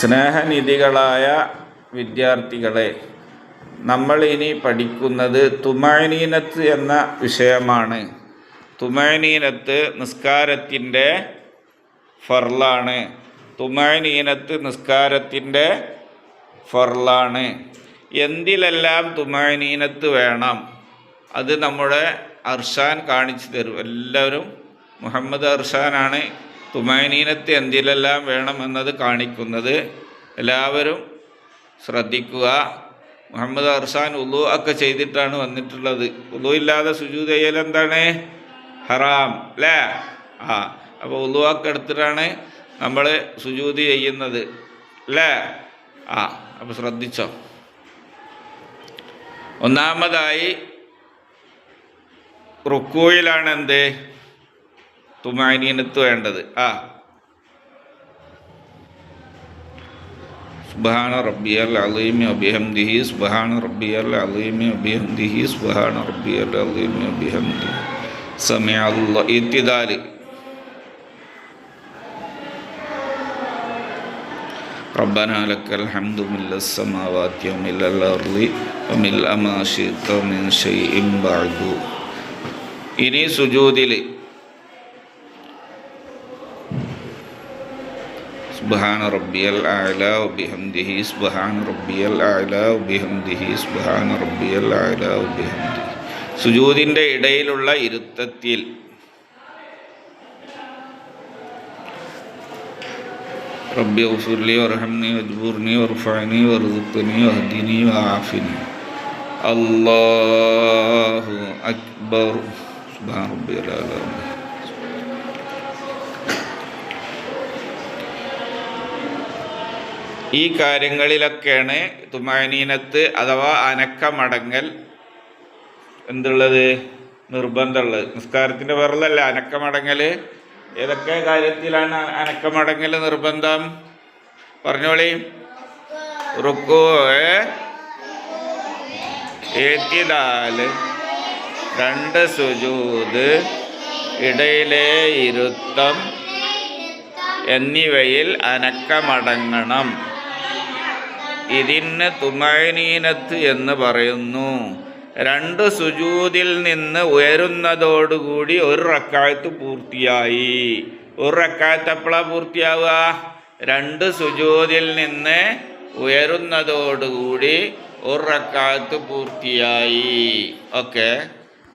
സ്നേഹനിധികളായ വിദ്യാർത്ഥികളെ നമ്മൾ ഇനി പഠിക്കുന്നത് തുമാനീനത്ത് എന്ന വിഷയമാണ്. തുമാനീനത്ത് നിസ്കാരത്തിന്റെ ഫർലാണ് തുമാനീനത്ത് നിസ്കാരത്തിന്റെ ഫർലാണ് എന്തിലെല്ലാം തുമാനീനത്ത് വേണം അത് നമ്മുടെ അർഷാൻ കാണിച്ചു തരും. എല്ലാവരും മുഹമ്മദ് അർഷാനാണ് തുമാനീനത്ത് എന്തിലെല്ലാം വേണമെന്നത് കാണിക്കുന്നത് എല്ലാവരും ശ്രദ്ധിക്കുക. മുഹമ്മദ് അർസാൻ ഉലു ഒക്കെ ചെയ്തിട്ടാണ് വന്നിട്ടുള്ളത്. ഉലു ഇല്ലാതെ സുജൂദ് ചെയ്യൽ എന്താണ്? ഹറാം അല്ലേ? ആ അപ്പോൾ ഉലു ഒക്കെ എടുത്തിട്ടാണ് നമ്മൾ സുജൂതി ചെയ്യുന്നത് അല്ലേ? ആ അപ്പോൾ ശ്രദ്ധിച്ചോ. ഒന്നാമതായി റുക്കോയിലാണ് എന്ത് തുമാനീനത്ത് വേണ്ടത് ആ സുബഹാന റബ്ബിയൽ അലീമി അബിഹംദിഹി സുബഹാന റബ്ബിയൽ അലീമി അബിഹംദിഹി സുബഹാന റബ്ബിയൽ അലീമി അബിഹംദിഹി സമയ ഇത്തിദാല് ربنا لك الحمد ملء السماوات وملء الأرض وملء ما شئت من شيء بعد ഇനി സുജൂദിൽ സുബ്ഹാന റബ്ബിയൽ അഅല വബിഹംദിഹി സുബ്ഹാന റബ്ബിയൽ അഅല വബിഹംദിഹി സുബ്ഹാന റബ്ബിയൽ അഅല വബിഹംദിഹി സുജൂദിൻ്റെ ഇടയിലുള്ള ഇരുത്തത്തിൽ ربي اغفر لي وارحمني واجبرني وارفعني وارزقني واهدني وعافني الله أكبر سبحان ربي ഈ കാര്യങ്ങളിലൊക്കെയാണ് തുമാനീനത്ത് അഥവാ അനക്കമടങ്ങൽ എന്തുള്ളത്? നിർബന്ധമുള്ളത്. നിസ്കാരത്തിന്റെ വെറുതല്ല അനക്കമടങ്ങൽ. ഏതൊക്കെ കാര്യത്തിലാണ് അനക്കമടങ്ങൽ നിർബന്ധം? പറഞ്ഞോളി. റുക്കോ ഏത്തിദാൽ രണ്ട് സുജൂത് ഇടയിലെ ഇരുത്തം എന്നിവയിൽ അനക്കമടങ്ങണം. ഇതിന് തുമൈനീനത്ത് എന്ന് പറയുന്നു. രണ്ട് സുജൂതിൽ നിന്ന് ഉയരുന്നതോടുകൂടി ഒരു റക്കായത്ത് പൂർത്തിയായി. ഒരു റക്കായത്ത് എപ്പോഴാണ് പൂർത്തിയാവുക? രണ്ട് സുജൂതിൽ നിന്ന് ഉയരുന്നതോടുകൂടി ഒരു റക്കായത്ത് പൂർത്തിയായി. ഓക്കെ.